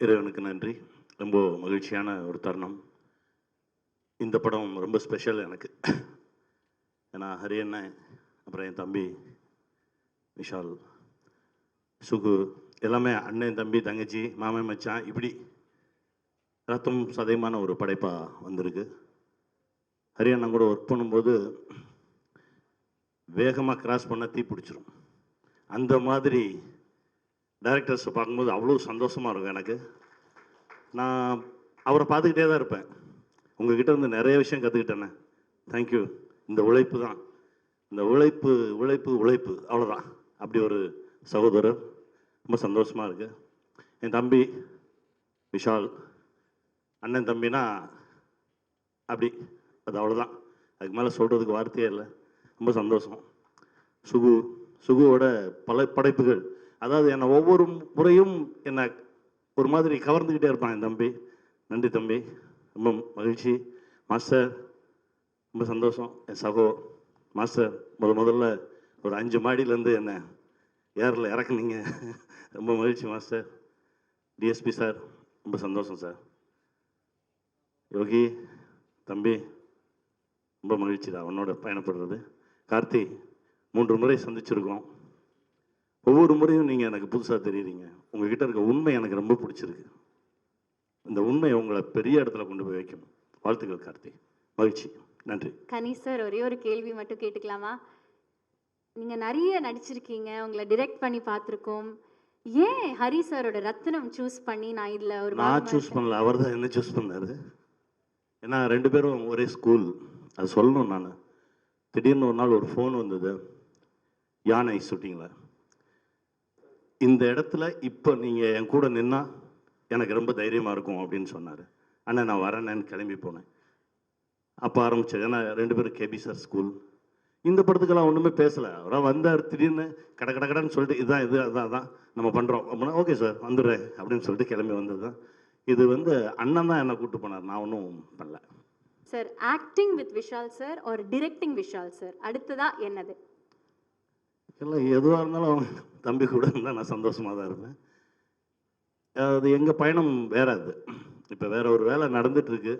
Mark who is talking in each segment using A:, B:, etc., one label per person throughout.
A: இறைவனுக்கு நன்றி. ரொம்ப மகிழ்ச்சியான ஒரு தருணம். இந்த படம் ரொம்ப ஸ்பெஷல் எனக்கு. ஏன்னா ஹரியண்ணன் அப்புறம் என் தம்பி விஷால் சுகு எல்லாமே அண்ணன் தம்பி தங்கச்சி மாமன் மச்சான் இப்படி ரத்தம் சதயமான ஒரு படைப்பாக வந்திருக்கு. ஹரியானா கூட ஒர்க் பண்ணும்போது வேகமாக கிராஸ் பண்ண தீ பிடிச்சிரும். அந்த மாதிரி டைரக்டர்ஸை பார்க்கும்போது அவ்வளோ சந்தோஷமாக இருக்கும் எனக்கு. நான் அவரை பார்த்துக்கிட்டே தான் இருப்பேன். உங்ககிட்ட இருந்து நிறைய விஷயம் கற்றுக்கிட்டேனே தேங்க்யூ இந்த உழைப்பு தான். இந்த உழைப்பு உழைப்பு உழைப்பு. அவ்வளோதான் அப்படி ஒரு சகோதரர். ரொம்ப சந்தோஷமாக இருக்குது என் தம்பி விஷால். அண்ணன் தம்பினா அப்படி. அது அவ்வளோதான் அதுக்கு மேலே சொல்கிறதுக்கு வார்த்தையே இல்லை. ரொம்ப சந்தோஷம். சுகு சுகுவோட பல படைப்புகள். அதாவது என்னை ஒவ்வொரு முறையும் என்னை ஒரு மாதிரி கவர்ந்துக்கிட்டே இருப்பான் என் தம்பி. நன்றி தம்பி. ரொம்ப மகிழ்ச்சி. மாஸ்டர் ரொம்ப சந்தோஷம். என் சகோ மாஸ்டர் முத முதல்ல ஒரு அஞ்சு மாடியிலேருந்து என்னை ஏரில் இறக்குனீங்க. ரொம்ப மகிழ்ச்சி மாஸ்டர். டிஎஸ்பி சார் ரொம்ப சந்தோஷம் சார். யோகி தம்பி ரொம்ப மகிழ்ச்சி தான் உன்னோட பயணப்படுறது. கார்த்தி மூன்று முறை சந்திச்சிருக்கோம். ஒவ்வொரு முறையும் நீங்கள் எனக்கு புதுசாக தெரியுறீங்க. உங்ககிட்ட இருக்க உண்மை எனக்கு ரொம்ப பிடிச்சிருக்கு. இந்த உண்மை உங்களை பெரிய இடத்துல கொண்டு போய் வைக்கும் வாழ்த்துக்கள் கார்த்தி மகிழ்ச்சி. நன்றி.
B: கனி சார் ஒரே ஒரு கேள்வி மட்டும் கேட்டுக்கலாமா? நீங்க நிறைய நடிச்சிருக்கீங்க. உங்களை டிரெக்ட் பண்ணி பார்த்துருக்கோம். ஏன் ஹரி சாரோட ரத்னம் சூஸ் பண்ணி நான் இதுல ஒரு
A: நான் சூஸ் பண்ணல. அவர் தான் என்ன சூஸ் பண்ணாரு? ஏன்னா ரெண்டு பேரும் ஒரே ஸ்கூல் அது சொல்லணும் நான். திடீர்னு ஒரு நாள் ஒரு ஃபோன் வந்தது. யானை ஷூட்டிங்கில் இந்த இடத்துல இப்போ நீங்கள் என் கூட நின்னா எனக்கு ரொம்ப தைரியமாக இருக்கும் அப்படின்னு சொன்னார். அண்ணன் நான் வரேன்னு கிளம்பி போனேன். அப்போ ஆரம்பிச்சது. ஏன்னா ரெண்டு பேரும் கேபி சார் ஸ்கூல். இந்த படத்துக்கெல்லாம் ஒன்றுமே பேசலை. அவராக வந்தார் திடீர்னு கட கட கடன்னு சொல்லிட்டு இதுதான் இது அதான் அதான் நம்ம பண்ணுறோம் அப்படின்னா ஓகே சார் வந்துடுறேன் அப்படின்னு சொல்லிட்டு கிளம்பி வந்தது தான் இது வந்து அண்ணன் தான் என்னை கூப்பிட்டு போனார். நான் ஒன்றும் பண்ணல.
B: Sir acting with Vishal sir ஒரு டிரெக்டிங் விஷால் சார்? அடுத்ததாக என்னது?
A: இல்லை எதுவாக இருந்தாலும் அவங்க தம்பி கூட இருந்தால் நான் சந்தோஷமாக தான் இருப்பேன். அது எங்கள் பயணம் வேற அது. இப்போ வேற ஒரு வேலை நடந்துட்டு இருக்கு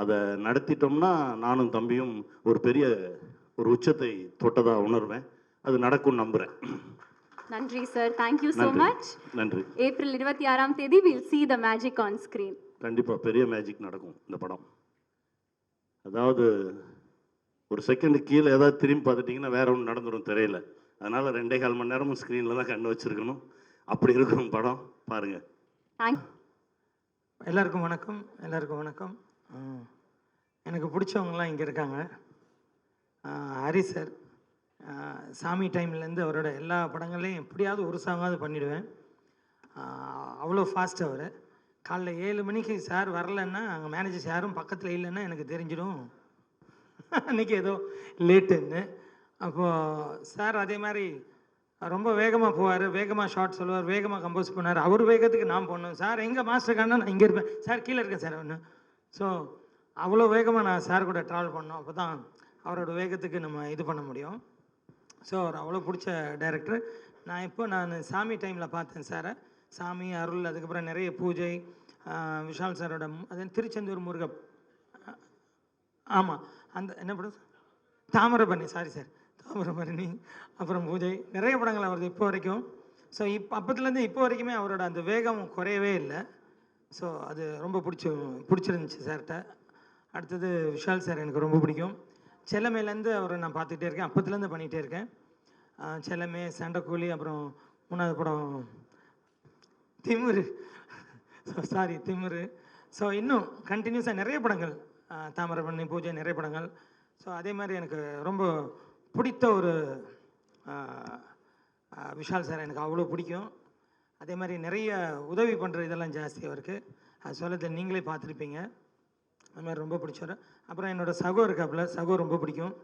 A: அதை நடத்திட்டோம்னா நானும் தம்பியும் ஒரு பெரிய ஒரு உச்சத்தை தொட்டதாக உணர்வேன். அது நடக்கும் நம்புகிறேன்
B: நன்றி sir thank you so much
A: நன்றி.
B: ஏப்ரல் இருபத்தி ஆறாம் தேதி will see the magic on screen
A: கண்டிப்பாக பெரிய மேஜிக் நடக்கும் இந்த படம். அதாவது ஒரு செகண்ட் கீழே ஏதாவது திரும்பி பார்த்துட்டிங்கன்னா வேற ஒன்று நடந்துடும் திரையில. அதனால ரெண்டே கால் மணி நேரமும் ஸ்க்ரீனில் தான் கண்ணு வச்சிருக்கணும். அப்படி இருக்கும் படம் பாருங்க.
B: தேங்க்
C: எல்லாருக்கும் வணக்கம் எல்லாருக்கும் வணக்கம். எனக்கு பிடிச்சவங்கலாம் இங்கே இருக்காங்க. ஹரி சார் சாமி டைம்லேருந்து அவரோட எல்லா படங்களையும் எப்படியாவது ஒரு சாங்காவது பண்ணிடுவேன். ஆ, அவ்வளோ ஃபாஸ்ட் அவர். காலைல ஏழு மணிக்கு சார் வரலன்னா அங்கே மேனேஜர்ஸ் யாரும் பக்கத்தில் இல்லைன்னா எனக்கு தெரிஞ்சிடும். அன்றைக்கி ஏதோ லேட்டுன்னு அப்போது சார் அதே மாதிரி ரொம்ப வேகமாக போவார் வேகமாக ஷார்ட் சொல்லுவார் வேகமாக கம்போஸ் பண்ணார் அவர் வேகத்துக்கு நான் போடணும். சார் எங்கே மாஸ்டர் காணா நான் இங்கே இருப்பேன். சார் கீழே இருக்கேன் சார் ஒன்று ஸோ அவ்வளோ வேகமாக நான் சார் கூட ட்ராவல் பண்ணோம். அப்போ தான் அவரோட வேகத்துக்கு நம்ம இது பண்ண முடியும். ஸோ அவர் அவ்வளோ பிடிச்ச டைரக்டர் நான் இப்போ நான் சாமி டைமில் பார்த்தேன் சாரை. சாமி அருள் அதுக்கப்புறம் நிறைய பூஜை விஷால் சாரோட அது திருச்செந்தூர் முருகப் ஆமாம் அந்த என்ன படம்? தாமிரபரணி. சாரி சார் தாமிரபரணி அப்புறம் பூஜை நிறைய படங்கள் அவரது இப்போ வரைக்கும். ஸோ இப்போ அப்பத்துலேருந்து இப்போ வரைக்குமே அவரோட அந்த வேகம் குறையவே இல்லை. ஸோ அது ரொம்ப பிடிச்சி பிடிச்சிருந்துச்சி சார்கிட்ட அடுத்தது விஷால் சார் எனக்கு ரொம்ப பிடிக்கும். செல்லமையிலேருந்து அவரை நான் பார்த்துக்கிட்டே இருக்கேன். அப்பத்துலேருந்து பண்ணிகிட்டே இருக்கேன். செல்லமே சண்டைக்கூலி அப்புறம் மூணாவது படம் Thimiru. So sorry Thimiru. So இன்னும் கண்டினியூஸாக நிறைய படங்கள். ஆஹ் தாமிரபரணி பூஜை நிறைய படங்கள். ஸோ அதே மாதிரி எனக்கு ரொம்ப பிடித்த ஒரு விஷால் சார் எனக்கு அவ்வளோ பிடிக்கும். அதே மாதிரி நிறைய உதவி பண்ணுற இதெல்லாம் ஜாஸ்தி அவருக்கு. அது சொல்லத்தை நீங்களே பார்த்துருப்பீங்க. அது மாதிரி ரொம்ப பிடிச்சவர். அப்புறம் என்னோட சகோ இருக்காப்புல சகோ ரொம்ப பிடிக்கும்.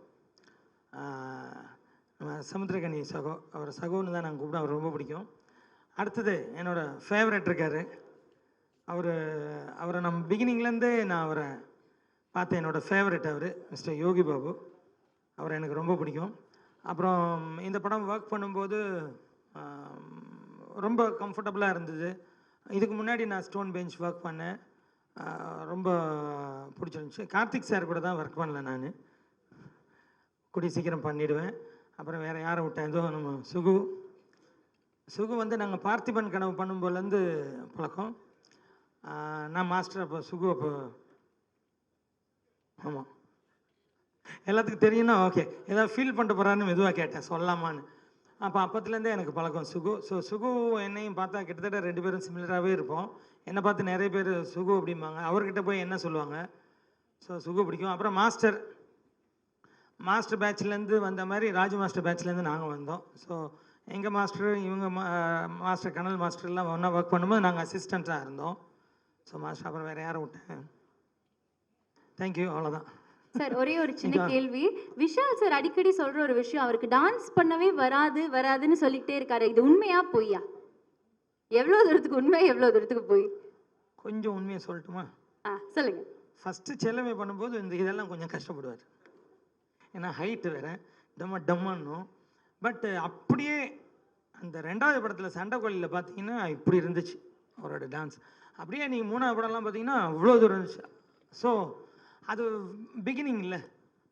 C: சமுத்திரகனி சகோ அவர் சகோன்னு தான் நாங்கள் கூப்பிட அவர் ரொம்ப பிடிக்கும். அடுத்தது என்னோடய ஃபேவரட் இருக்கார். அவர் அவரை நம்ம பிகினிங்லேருந்தே நான் அவரை பார்த்தேன் என்னோட ஃபேவரட் அவர் மிஸ்டர் யோகி பாபு. அவரை எனக்கு ரொம்ப பிடிக்கும். அப்புறம் இந்த படம் ஒர்க் பண்ணும்போது ரொம்ப கம்ஃபர்டபுளாக இருந்தது. இதுக்கு முன்னாடி நான் ஸ்டோன் பெஞ்ச் ஒர்க் பண்ணேன். ரொம்ப பிடிச்சிருந்துச்சு. கார்த்திக் சார் கூட தான் ஒர்க் பண்ணல நான். கூடிய சீக்கிரம் பண்ணிவிடுவேன் அப்புறம் வேறு யாரை விட்டேன் ஏதோ நம்ம சுகு. சுகு வந்து நாங்கள் பார்த்திபன் கனவு பண்ணும்போதுலேருந்து பழக்கம். நான் மாஸ்டர் அப்போ சுகு அப்போ ஆமாம் எல்லாத்துக்கும் தெரியும்னா ஓகே ஏதாவது ஃபீல் பண்ணிட்டு போகிறான்னு மெதுவாக கேட்டேன் சொல்லலாமான்னு அப்போ அப்பத்துலேருந்தே எனக்கு பழக்கம். சுகு ஸோ சுகு என்னையும் பார்த்தா கிட்டத்தட்ட ரெண்டு பேரும் சிமிலராகவே இருப்போம். என்னை பார்த்து நிறைய பேர் சுகு அப்படிம்பாங்க. அவர்கிட்ட போய் என்ன சொல்லுவாங்க? ஸோ சுகு பிடிக்கும். அப்புறம் மாஸ்டர் மாஸ்டர் பேட்ச்லேருந்து வந்த மாதிரி ராஜு மாஸ்டர் பேட்ச்லேருந்து நாங்கள் வந்தோம். ஸோ எங்கள் மாஸ்டர் இவங்க மா- மாஸ்டர் கனல் மாஸ்டர்லாம் ஒன்றா ஒர்க் பண்ணும்போது நாங்கள் அசிஸ்டண்ட்டாக இருந்தோம். ஸோ மாஸ்டர் அப்புறம் வேறு யாரை விட்டேன்? தேங்க்யூ அவ்வளோதான்
B: சார் ஒரே ஒரு சின்ன கேள்வி. விஷால் சார் அடிக்கடி சொல்ற ஒரு விஷயம் அவருக்கு டான்ஸ் பண்ணவே வராது வராதுன்னு சொல்லிக்கிட்டே இருக்காரு. இது உண்மையா பொய்யா? எவ்வளவு தூரத்துக்கு உண்மை எவ்வளவு தூரத்துக்கு பொய்?
C: கொஞ்சம் உண்மையை சொல்லட்டுமா?
B: ஆ சொல்லுங்க.
C: ஃபஸ்ட்டு செல்லமை பண்ணும்போது இந்த இதெல்லாம் கொஞ்சம் கஷ்டப்படுவார். ஏன்னா ஹைட்டு வேறு டம்ம டம்மன்னும் பட் அப்படியே அந்த ரெண்டாவது படத்தில் சண்டைக்கோழியில் பார்த்தீங்கன்னா இப்படி இருந்துச்சு அவரோட டான்ஸ் அப்படியே நீங்கள் மூணாவது படம்லாம் பார்த்தீங்கன்னா அவ்வளோ தூரம் இருந்துச்சு. ஸோ அது பிகினிங் இல்லை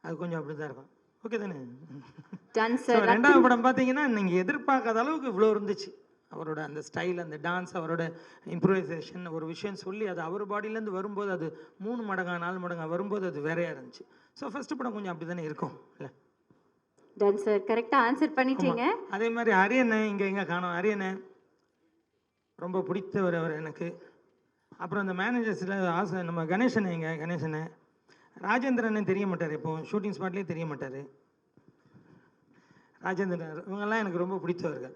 C: அது கொஞ்சம் அப்படி தான் இருக்கும். ஓகே தானே?
B: டன் சார்
C: ரெண்டாவது படம் பார்த்தீங்கன்னா நீங்கள் எதிர்பார்க்காத அளவுக்கு இவ்வளோ இருந்துச்சு. அவரோட அந்த ஸ்டைல் அந்த டான்ஸ் அவரோட இம்ப்ரூவைசேஷன் ஒரு விஷயம் சொல்லி அது அவர் பாடியிலேருந்து வரும்போது அது மூணு மடங்கா நாலு மடங்கா வரும்போது அது வேறையாக இருந்துச்சு. ஸோ ஃபஸ்ட்டு படம் கொஞ்சம் அப்படி தானே இருக்கும் இல்லை?
B: டன் சார் கரெக்டா ஆன்சர் பண்ணிட்டீங்க.
C: அதே மாதிரி அரியண்ணன் இங்கே எங்கே காணோம். அரியண்ணன் ரொம்ப பிடித்தவர் அவர் எனக்கு. அப்புறம் அந்த மேனேஜர்ஸில் ஆசை நம்ம கணேசன் எங்க கணேசனை ராஜேந்திரன் தெரிய மாட்டார் இப்போ ஷூட்டிங் ஸ்பாட்லேயே தெரிய மாட்டார் ராஜேந்திரன் இவங்கெல்லாம் எனக்கு ரொம்ப பிடித்தவர்கள்.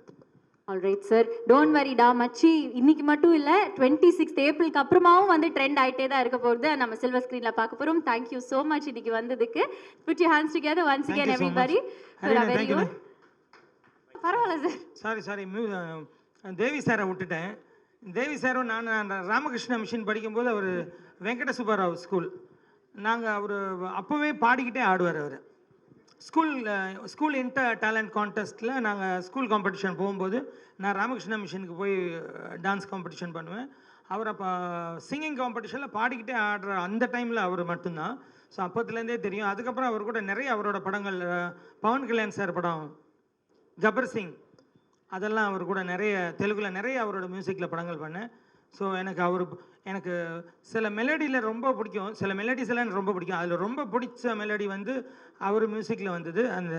B: ஆல்ரைட் சார் டோன்ட் வரி டா மச்சி. இன்னைக்கு மட்டும் இல்ல டுவெண்ட்டி சிக்ஸ்த் ஏப்ரலுக்கு அப்புறமாவும் வந்து ட்ரெண்ட் ஆயிட்டே தான் இருக்க போகுது. நம்ம சில்வர் ஸ்க்ரீன்ல பார்க்க போறோம். தேங்க்யூ so மச் இன்னைக்கு வந்ததுக்கு. Put you hands together once again everybody பரவாயில்ல சார்
C: சாரி சாரி தேவி சாரை விட்டுட்டேன். தேவி சாரும் நான் ராமகிருஷ்ண மிஷன் படிக்கும்போது அவர் வெங்கட சுப்பாராவ் ஸ்கூல் நாங்கள் அவர் அப்போவே பாடிக்கிட்டே ஆடுவார் அவர். ஸ்கூல் ஸ்கூல் இன்டர் டேலண்ட் கான்டெஸ்ட்டில் நாங்கள் ஸ்கூல் காம்படிஷன் போகும்போது நான் ராமகிருஷ்ண மிஷனுக்கு போய் டான்ஸ் காம்படிஷன் பண்ணுவேன். அவர் அப்போ சிங்கிங் காம்படிஷனில் பாடிக்கிட்டே ஆடுற அந்த டைமில் அவர் மட்டும்தான். ஸோ அப்போத்துலேருந்தே தெரியும். அதுக்கப்புறம் அவர் கூட நிறைய அவரோட படங்கள் பவன் கல்யாண் சார் படம் கபர் சிங் அதெல்லாம் அவர் கூட நிறைய தெலுங்கில் நிறைய அவரோட மியூசிக்கில் படங்கள் பண்ணேன். ஸோ எனக்கு அவர் எனக்கு சில மெலடியில் ரொம்ப பிடிக்கும். சில மெலடிஸ் எல்லாம் எனக்கு ரொம்ப பிடிக்கும். அதில் ரொம்ப பிடிச்ச மெலடி வந்து அவர் மியூசிக்கில் வந்தது. அந்த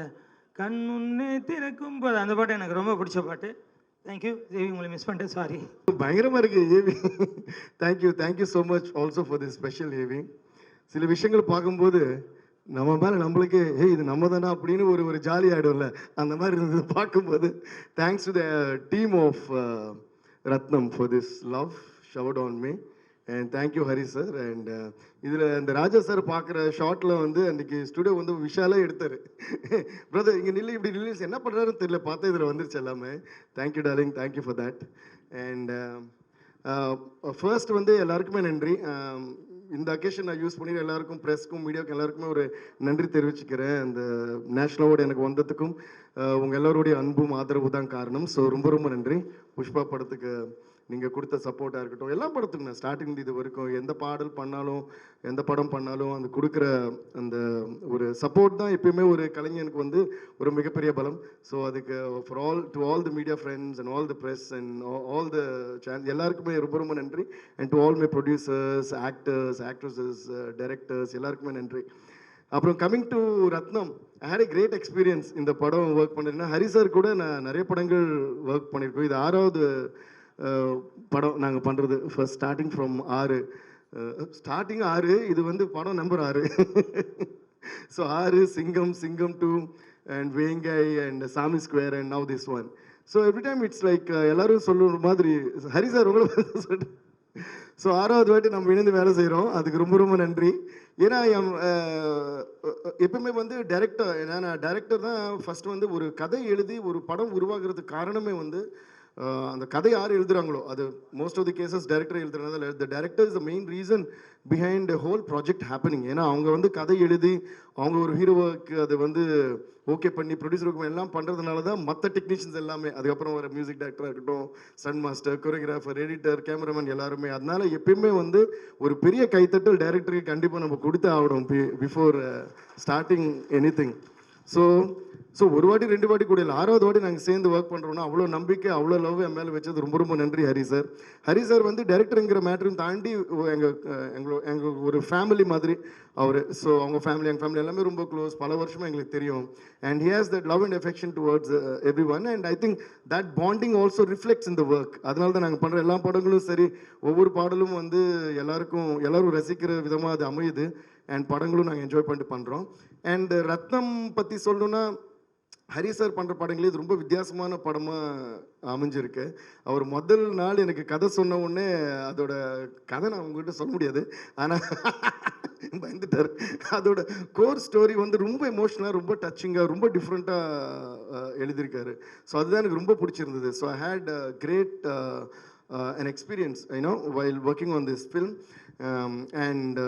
C: கண்ணுன்னே திறக்கும் போது அந்த பாட்டு எனக்கு ரொம்ப பிடிச்ச பாட்டு. தேங்க்யூ தேவி உங்களை மிஸ் பண்ணிட்டேன். சாரி
D: பயங்கரமாக இருக்குது AV. Thank you thank you so much also for the special AV. சில விஷயங்கள் பார்க்கும்போது நம்ம மேலே நம்மளுக்கு ஏய் இது நம்ம தானே அப்படின்னு ஒரு ஒரு ஜாலி ஆகிடும்ல அந்த மாதிரி இருந்தது பார்க்கும்போது. Thanks to the team of Rathnam for this love showered on me and thank you Hari sir and இதில் அந்த ராஜா சார் பார்க்குற ஷார்ட்டில் வந்து அன்றைக்கி ஸ்டுடியோ வந்து விஷாலே எடுத்தார். பிரதர் இங்கே நில்லு இப்படி நில்லு. என்ன பண்ணுறாருன்னு தெரியல. பார்த்தா இதில் வந்துருச்சு எல்லாமே. Thank you darling thank you for that and first வந்து எல்லாருக்குமே நன்றி. Um, இந்த அக்கேஷன் நான் யூஸ் பண்ணி எல்லாருக்கும் ப்ரெஸ்க்கும் மீடியாவுக்கும் எல்லாருக்குமே ஒரு நன்றி தெரிவிச்சுக்கிறேன். அந்த நேஷனல் அவார்டு எனக்கு வந்ததுக்கும் உங்கள் எல்லோருடைய அன்பும் ஆதரவு தான் காரணம். ஸோ ரொம்ப ரொம்ப நன்றி. புஷ்பா படத்துக்கு நீங்கள் கொடுத்த சப்போர்ட்டாக இருக்கட்டும் எல்லா படத்துக்கும் நான் ஸ்டார்டிங் இது வரைக்கும் எந்த பாடல் பண்ணாலும் எந்த படம் பண்ணாலும் அந்த கொடுக்குற அந்த ஒரு சப்போர்ட் தான் எப்பயுமே ஒரு கலைஞனுக்கு வந்து ஒரு மிகப்பெரிய பலம். ஸோ அதுக்கு for all to all the media friends and all the press and all the channel எல்லாருக்குமே ரொம்ப ரொம்ப நன்றி. And to all my producers actors actresses directors எல்லாருக்குமே நன்றி. அப்புறம் coming to Rathnam. I had a great experience இந்த படம் work பண்ணிருந்தேன் ஹரி சார் கூட நான் நிறைய படங்கள் ஒர்க் பண்ணியிருக்கோம். இது ஆறாவது படம் நாங்கள் பண்ணுறது ஃபர்ஸ்ட் ஸ்டார்டிங் ஃப்ரம் ஆறு. ஸ்டார்டிங் ஆறு இது வந்து படம் நம்பர் ஆறு. ஸோ ஆறு Singam Singam two and Vengai and Saamy square and now this one so every time it's like எல்லாரும் சொல்லுற மாதிரி ஹரி சார் உங்களை சொல்லிட்டு. ஸோ ஆறாவது வாட்டி நம்ம இணைந்து வேலை செய்கிறோம் அதுக்கு ரொம்ப ரொம்ப நன்றி. ஏன்னா எம், எப்பவுமே வந்து டைரக்டர் ஏன்னா நான் டைரக்டர் தான் ஃபர்ஸ்ட் வந்து ஒரு கதை எழுதி ஒரு படம் உருவாகிறதுக்கு காரணமே வந்து அந்த கதை யார் எழுதுகிறாங்களோ அது most of the cases director எழுதுறதுனால the director is the main reason behind whole project happening ஏன்னா அவங்க வந்து கதை எழுதி அவங்க ஒரு ஹீரோவுக்கு அதை வந்து ஓகே பண்ணி ப்ரொடியூசருக்கு எல்லாம் பண்ணுறதுனால தான் மற்ற டெக்னீஷியன்ஸ் எல்லாமே அதுக்கப்புறம் வர மியூசிக் டேரக்டராக இருக்கட்டும் stunt master choreographer editor cameraman எல்லாருமே அதனால எப்பயுமே வந்து ஒரு பெரிய கைத்தட்டல் டேரக்டருக்கு கண்டிப்பாக நம்ம கொடுத்து ஆகணும் before starting anything so so ஒரு வாட்டி ரெண்டு வாட்டி கூட இல்லை. ஆறாவது வாட்டி நாங்கள் சேர்ந்து ஒர்க் பண்ணுறோம்னா அவ்வளோ நம்பிக்கை அவ்வளோ லவ் என் மேலே வச்சது. ரொம்ப ரொம்ப நன்றி ஹரி சார் ஹரி சார் வந்து டேரக்டருங்கிற மேட்டரும் தாண்டி எங்கள் எங்களோ எங்கள் ஒரு ஃபேமிலி மாதிரி அவர். ஸோ அவங்க ஃபேமிலி எங்கள் ஃபேமிலி எல்லாமே ரொம்ப க்ளோஸ் பல வருஷமாக எங்களுக்கு தெரியும். And he has that love and affection towards every one and I think that bonding also reflects இந்த ஒர்க் அதனால தான் நாங்கள் பண்ணுற எல்லா படங்களும் சரி. ஒவ்வொரு பாடலும் வந்து எல்லாருக்கும் எல்லோரும் ரசிக்கிற விதமாக அது அமையுது. அண்ட் படங்களும் நாங்கள் என்ஜாய் பண்ணிட்டு பண்ணுறோம் அண்ட் ரத்னம் பற்றி சொல்லணும்னா ஹரி சார் பண்ணுற படங்களே இது ரொம்ப வித்தியாசமான படமாக அமைஞ்சிருக்கு. அவர் முதல் நாள் எனக்கு கதை சொன்ன உடனே அதோட கதை நான் உங்ககிட்ட சொல்ல முடியாது. ஆனால் பயந்துட்டார். அதோட கோர் ஸ்டோரி வந்து ரொம்ப எமோஷனலாக ரொம்ப டச்சிங்காக ரொம்ப டிஃப்ரெண்ட்டாக எழுதியிருக்காரு. ஸோ அதுதான் எனக்கு ரொம்ப பிடிச்சிருந்தது. So I had great an experience I know while working on this film and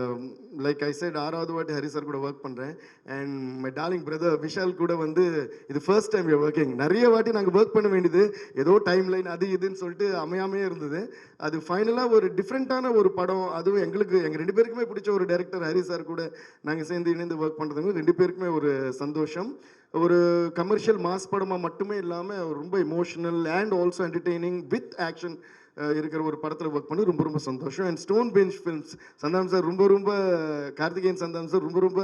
D: like I said ஆறாவது வாட்டி ஹரி சார் கூட ஒர்க் பண்ணுறேன் and my darling brother Vishal கூட வந்து இது ஃபர்ஸ்ட் டைம் யூ ஒர்க்கிங் நிறைய வாட்டி நாங்கள் ஒர்க் பண்ண வேண்டியது. ஏதோ டைம் லைன் அது இதுன்னு சொல்லிட்டு அமையாமே இருந்தது. அது ஃபைனலாக ஒரு டிஃப்ரெண்ட்டான ஒரு படம். அதுவும் எங்களுக்கு எங்கள் ரெண்டு பேருக்குமே பிடிச்ச ஒரு டைரக்டர் ஹரி சார் கூட நாங்கள் சேர்ந்து இணைந்து ஒர்க் பண்ணுறதுங்க ரெண்டு பேருக்குமே ஒரு சந்தோஷம். ஒரு கமர்ஷியல் மாஸ் படமாக மட்டுமே இல்லாமல் ரொம்ப emotional and also entertaining with action இருக்கிற ஒரு படத்தில் ஒர்க் பண்ணி ரொம்ப ரொம்ப சந்தோஷம். And stone bench films Santham sir ரொம்ப ரொம்ப கார்த்திகேயன் சந்தாம் சார் ரொம்ப ரொம்ப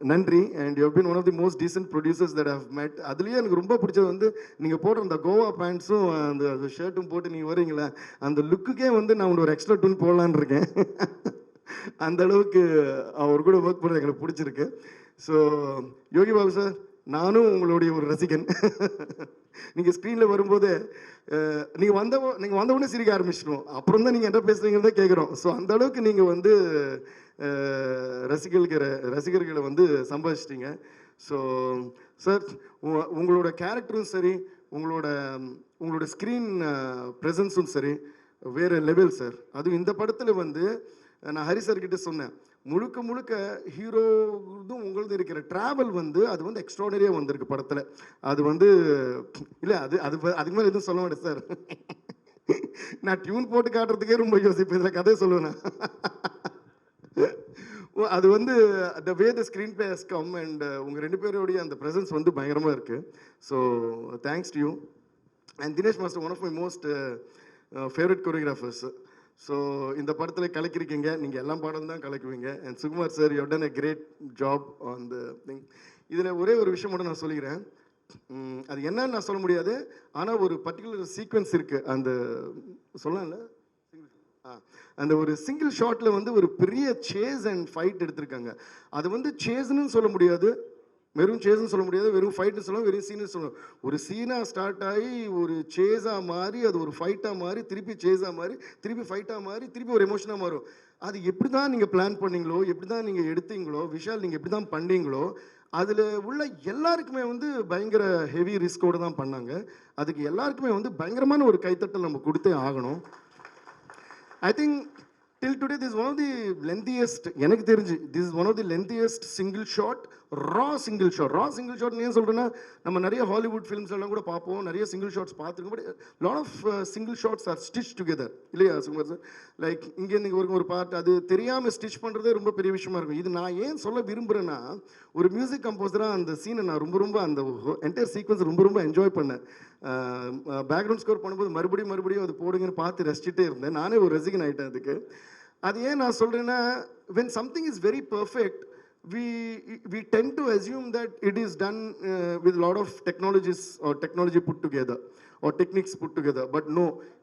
D: நன்றி. And you been one of the most decent producers that have met. அதுலேயே எனக்கு ரொம்ப பிடிச்சது வந்து நீங்கள் போடுற அந்த கோவா பேண்ட்ஸும் அந்த ஷர்ட்டும் போட்டு நீங்கள் வரீங்களே அந்த லுக்குக்கே வந்து நான் உங்களுக்கு ஒரு எக்ஸ்ட்ரா டூன் போடலான்னு இருக்கேன். அந்த அளவுக்கு அவர் கூட ஒர்க் பண்ணுறது எனக்கு பிடிச்சிருக்கு. ஸோ யோகி பாபு சார் நானும் உங்களுடைய ஒரு ரசிகன். நீங்கள் ஸ்க்ரீனில் வரும்போது நீங்கள் வந்த நீங்கள் வந்த உடனே சிரிக்க ஆரம்பிச்சிடும் அப்புறம் தான் நீங்கள் என்ன பேசுகிறீங்கன்னு தான் கேட்குறோம் ஸோ அந்த அளவுக்கு நீங்கள் வந்து ரசிகர்களுக்கு ரசிகர்கிற ரசிகர்களை வந்து சம்பாதிச்சிட்டிங்க. ஸோ சார் உங்களோட கேரக்டரும் சரி உங்களோட உங்களோட ஸ்க்ரீன் ப்ரெசன்ஸும் சரி வேறு லெவல் சார் அதுவும் இந்த படத்தில் வந்து நான் ஹரி சார்கிட்ட சொன்னேன். முழுக்க முழுக்க ஹீரோதும் உங்களது இருக்கிற ட்ராவல் வந்து அது வந்து எக்ஸ்ட்ராடனரியாக வந்திருக்கு படத்தில். அது வந்து இல்லை அது அது அதுக்கு மேலே எதுவும் சொல்ல மாட்டேன் சார் நான் டியூன் போட்டு காட்டுறதுக்கே ரொம்ப யோசிப்பேன் இதில் கதை சொல்லுவேன் ஓ, அது வந்து the way the screen play has come and உங்கள் ரெண்டு பேருடைய அந்த ப்ரெசன்ஸ் வந்து பயங்கரமாக இருக்குது so thanks to you and Dinesh master one of my most favourite choreographers so இந்த படத்தில் கலக்கிருக்கீங்க. நீங்கள் எல்லா பாடம் தான் கலக்குவீங்க. And Sukumar sir you done a great job on the thing இதில் ஒரே ஒரு விஷயம் மட்டும் நான் சொல்லிக்கிறேன். அது என்னன்னு நான் சொல்ல முடியாது. ஆனால் ஒரு பர்டிகுலர் சீக்வன்ஸ் இருக்குது அந்த சொல்லலாம்ல? ஆ, அந்த ஒரு சிங்கிள் ஷாட்டில் வந்து ஒரு பெரிய சேஸ் அண்ட் ஃபைட் எடுத்திருக்காங்க. அது வந்து சேஸ்னு சொல்ல முடியாது. வெறும் சேஸ்னு சொல்ல முடியாது வெறும் ஃபைட்னு சொல்லலாம் வெறும் சீனு சொல்லலாம் ஒரு சீனாக ஸ்டார்ட் ஆகி ஒரு சேஸாக மாறி அது ஒரு ஃபைட்டாக மாறி திருப்பி சேஸாக மாறி திருப்பி ஃபைட்டாக மாறி திருப்பி ஒரு எமோஷனாக மாறும். அது எப்படி தான் நீங்கள் பிளான் பண்ணீங்களோ எப்படி தான் நீங்கள் எடுத்தீங்களோ விஷால் நீங்கள் எப்படி தான் பண்ணீங்களோ அதில் உள்ள எல்லாருக்குமே வந்து பயங்கர ஹெவி ரிஸ்கோடு தான் பண்ணாங்க. அதுக்கு எல்லாருக்குமே வந்து பயங்கரமான ஒரு கைத்தட்டல் நம்ம கொடுத்தே ஆகணும். I think till today this one of the lengthiest எனக்கு தெரிஞ்சு this is one of the lengthiest single shot raw single shot raw single shot ஏன் சொல்கிறேன்னா நம்ம நிறைய ஹாலிவுட் ஃபிலிம்ஸ் எல்லாம் கூட பார்ப்போம் நிறைய சிங்கிள் ஷாட்ஸ் பார்த்துருக்கோம் but lot of single shots are stitch together இல்லையா சுகுமார் சார் லைக் இங்கேருந்து நீங்கள் ஒரு பார்ட் அது தெரியாமல் ஸ்டிச் பண்ணுறதே ரொம்ப பெரிய விஷயமா இருக்கும். இது நான் ஏன் சொல்ல விரும்புகிறேன்னா ஒரு மியூசிக் கம்போசராக அந்த சீனை நான் ரொம்ப ரொம்ப அந்த என்டையர் சீக்வன்ஸ் ரொம்ப ரொம்ப என்ஜாய் பண்ணேன். பேக்ரவுண்ட் ஸ்கோர் பண்ணும்போது மறுபடியும் மறுபடியும் அது போடுங்கன்னு பார்த்து ரசிச்சுட்டே இருந்தேன். நானே ஒரு ரசிகன் ஆகிட்டேன் அதுக்கு. அது ஏன் நான் சொல்கிறேன்னா when something is very perfect we we tend to assume that it is done uh, with a lot of technologies or technology put together or techniques put together.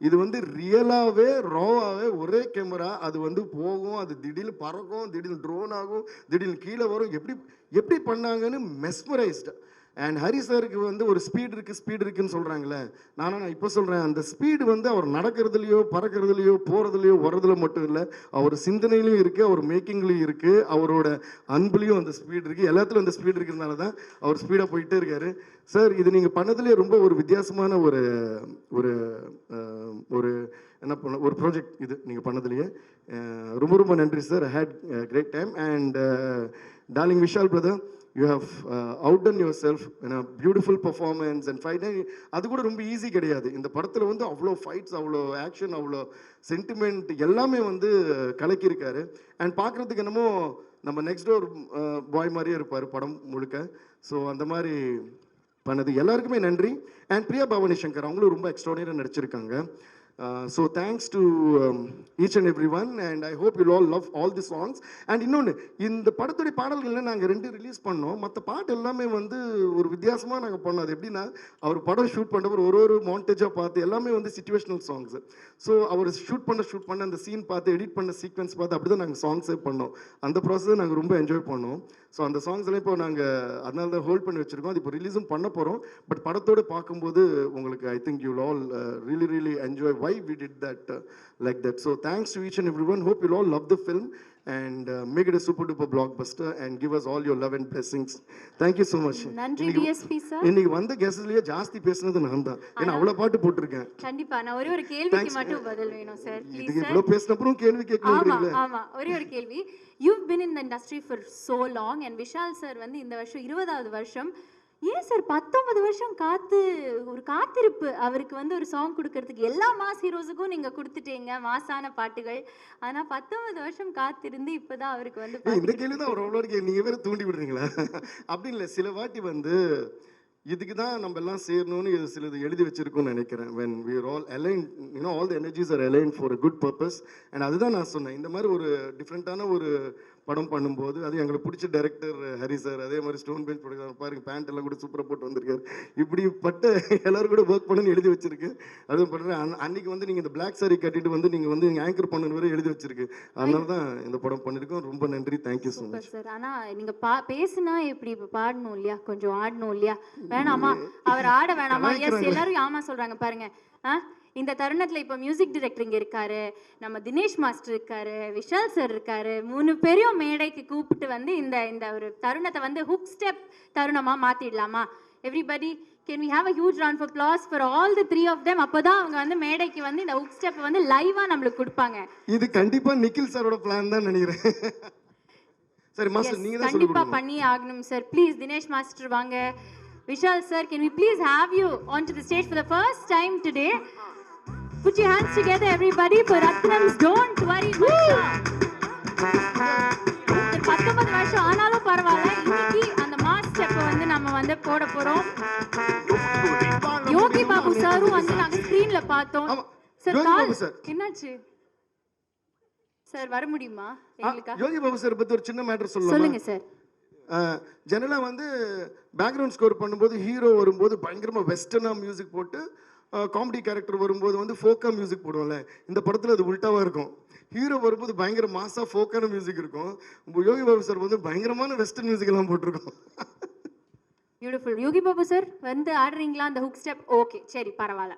D: இது வந்து ரியலாகவே ராவாகவே ஒரே கேமரா அது வந்து போகும் அது திடீர்னு பறக்கும் திடீர்னு ட்ரோன் ஆகும் திடீர்னு கீழே வரும். எப்படி எப்படி பண்ணாங்கன்னு மெஸ்மரைஸ்டு அண்ட் ஹரி சாருக்கு வந்து ஒரு ஸ்பீடு இருக்குது ஸ்பீடு இருக்குன்னு சொல்கிறாங்களே நானும் நான் இப்போ சொல்கிறேன் அந்த ஸ்பீடு வந்து அவர் நடக்கிறதுலையோ பறக்கிறதுலையோ போகிறதுலையோ வர்றதுல மட்டும் இல்லை. அவர் சிந்தனையிலையும் இருக்குது அவர் மேக்கிங்லேயும் இருக்குது அவரோட அன்புலேயும் அந்த ஸ்பீடு இருக்குது எல்லாத்துலையும் அந்த ஸ்பீடு இருக்கிறதுனால தான் அவர் ஸ்பீடாக போயிட்டே இருக்காரு. சார் இது நீங்கள் பண்ணதுலேயே ரொம்ப ஒரு வித்தியாசமான ஒரு ஒரு ஒரு என்ன பண்ண ஒரு ப்ராஜெக்ட் இது நீங்கள் பண்ணதுலையே. ரொம்ப ரொம்ப நன்றி sir had great time and darling Vishal brother you have outdone yourself beautiful performance and fight அது கூட ரொம்ப ஈஸி கிடையாது. இந்த படத்தில் வந்து அவ்வளோ ஃபைட்ஸ் அவ்வளோ ஆக்ஷன் அவ்வளோ சென்டிமெண்ட் எல்லாமே வந்து கலக்கியிருக்காரு. அண்ட் பார்க்குறதுக்கு என்னமோ நம்ம நெக்ஸ்ட் டோர் பாய் மாதிரியே இருப்பார் படம் முழுக்க. ஸோ அந்த மாதிரி பண்ணது. எல்லாருக்குமே நன்றி. அண்ட் பிரியா பவானி சங்கர் அவங்களும் ரொம்ப எக்ஸ்ட்ரானியராக நடிச்சிருக்காங்க. So thanks to each and every one and I hope you all love all the songs and இன்னொன்று இந்த படத்துடைய பாடல்கள்ல நாங்கள் ரெண்டு ரிலீஸ் பண்ணோம். மற்ற பாட்டு எல்லாமே வந்து ஒரு வித்தியாசமாக நாங்கள் பண்ணோம். அது எப்படின்னா அவர் படம் ஷூட் பண்ணுறவர் ஒரு ஒரு மாண்டேஜாக பார்த்து எல்லாமே வந்து சுச்சுவேஷனல் சாங்ஸ் ஸோ அவர் ஷூட் பண்ண ஷூட் பண்ண அந்த சீன் பார்த்து எடிட் பண்ண சீக்வன்ஸ் பார்த்து அப்படி தான் நாங்கள் சாங்ஸே பண்ணோம். அந்த ப்ராசஸை நாங்கள் ரொம்ப என்ஜாய் பண்ணோம். ஸோ அந்த சாங்ஸ்லாம் இப்போ நாங்கள் அதனால தான் ஹோல்ட் பண்ணி வச்சுருக்கோம். அது இப்போ ரிலீஸும் பண்ண போகிறோம் பட் படத்தோடு பார்க்கும்போது உங்களுக்கு I think you all really really enjoy why we did that like that so thanks to each and every one hope you all love the film and make it a super duper blockbuster and give us all your love and blessings thank you so much
B: நன்றி DSP sir
D: இன்னைக்கு வந்த கெஸ்ட்லயே ஜாஸ்தி பேசுனது நான் தான் ஏன்னா அவ்வளோ பாட்டு போட்டிருக்கேன்.
B: கண்டிப்பா நான் ஒரே ஒரு கேள்விக்கு. மட்டும் பதில் வேணும் சார் ப்ளீஸ் சார்
D: இவ்வளோ பேசினப்புறம் கேள்வி
B: ஆமா
D: கேட்கணுன்றீங்களே
B: ஆமா ஒரே ஒரு கேள்வி. You been in the industry for so long and Vishal sir வந்து இந்த வருஷம் இருபதாவது வருஷம் ஏன் சார் பத்தொன்பது வருஷம் காத்து ஒரு காத்திருப்பு. அவருக்கு வந்து ஒரு சாங் கொடுக்கறதுக்கு எல்லா மாஸ் ஹீரோஸுக்கும் நீங்க கொடுத்துட்டீங்க மாசான பாட்டுகள். ஆனா பத்தொன்பது வருஷம் காத்திருந்து இப்பதான் அவருக்கு வந்து
D: இந்த கேள்வி தான் ஒரு அவ்வளோ நீங்க வேற தூண்டி விடுறீங்களா? அப்படி இல்லை. சில வாட்டி வந்து இதுக்கு தான் நம்ம எல்லாம் சேரணும்னு இது சிலது எழுதி வச்சிருக்கோம்னு நினைக்கிறேன். We are all aligned you know all the energies are aligned for a good purpose. And அதுதான் நான் சொன்னேன். இந்த மாதிரி ஒரு டிஃப்ரெண்ட்டான ஒரு படம் பண்ணும்போது அது எங்களுக்கு பிடிச்ச டைரக்டர் ஹரி சார் அதே மாதிரி ஸ்டோன் பெஞ்ச் ப்ரொடக்ஷன் பாருங்க பேண்ட் எல்லாம் கூட சூப்பராக போட்டு வந்திருக்காரு. இப்படிப்பட்ட எல்லாரும் கூட ஒர்க் பண்ணுன்னு எழுதி வச்சிருக்கு. அதுவும் பண்ணுறேன் அன்னைக்கு வந்து நீங்கள் இந்த பிளாக் saree கட்டிட்டு வந்து நீங்கள் வந்து நீங்கள் ஆங்கர் பண்ணணும் வரை எழுதி வச்சிருக்கு. அதனால தான் இந்த படம் பண்ணியிருக்கோம் ரொம்ப நன்றி. தேங்க்யூ ஸோ மச்
B: சார் ஆனா நீங்க பா பேசுனா எப்படி இப்ப பாடணும் இல்லையா? கொஞ்சம் ஆடணும் இல்லையா? வேணாமா? அவர் ஆட வேணாமா? எஸ் எல்லாரும் ஆமா சொல்றாங்க. பாருங்க. ஆ? இந்த தருணத்துல இப்ப மியூசிக் டைரக்டர் இங்க இருக்காரு நம்ம தினேஷ் மாஸ்டர் இருக்காரு விஷால் சார் இருக்காரு மூணு பேரையும் மேடைக்கு கூப்பிட்டு வந்து இந்த இந்த ஒரு தருணத்தை வந்து ஹுக் ஸ்டெப் தருணமா மாத்திடலாமா? Everybody can we have a huge round for applause for all the three of them? அப்பதான் அவங்க வந்து மேடைக்கு வந்து இந்த ஹுக் ஸ்டெப் வந்து லைவா நம்மளுக்கு கொடுப்பாங்க.
D: இது கண்டிப்பா நிக்கில் சாரோட பிளான் தான் நினைக்கிறேன். சரி மாஸ்டர் நீங்க தான்
B: கண்டிப்பா பண்ணி ஆகணும் சார் ப்ளீஸ் தினேஷ் மாஸ்டர் வாங்க. Vishal sir can we please have you on to the stage for the first time today Put your hands together, everybody, for Ratnam's Don't Worry Masha. இது பத்தொன்பது வருஷம் ஆனாலும் பரவாயில்ல. இன்னைக்கு அந்த மாஸ் ஸ்டெப் வந்து நம்ம வந்து போட போறோம். யோகி பாபு சாரும் வந்து நாங்க ஸ்கிரீன்ல பார்த்தோம். Sir call. என்னாச்சு? சார் வர முடியுமா?
D: யோகி பாபு சார் பத்தி ஒரு சின்ன மேட்டர் சொல்லலாமா
B: சொல்லுங்க சார்
D: ஜெனரலாக வந்து பேக்ரவுண்ட் ஸ்கோர் பண்ணும்போது ஹீரோ வரும்போது பயங்கரமாக வெஸ்டர்னாக மியூசிக் போட்டு காமெடி கேரக்டர் வரும்போது வந்து ஃபோக்கா மியூசிக் போடுவோம்ல இந்த படத்தில் அது உல்ட்டாவாக இருக்கும். ஹீரோ வரும்போது பயங்கர மாசாக ஃபோக்கான மியூசிக் இருக்கும். யோகி பாபு சார் வந்து பயங்கரமான வெஸ்டர்ன் மியூசிக் எல்லாம் போட்டிருக்கோம்.
B: பியூட்டிஃபுல் யோகி பாபு சார் வந்து ஆடுறீங்களா? அந்த ஹுக் ஸ்டெப் ஓகே சரி பரவாயில்ல.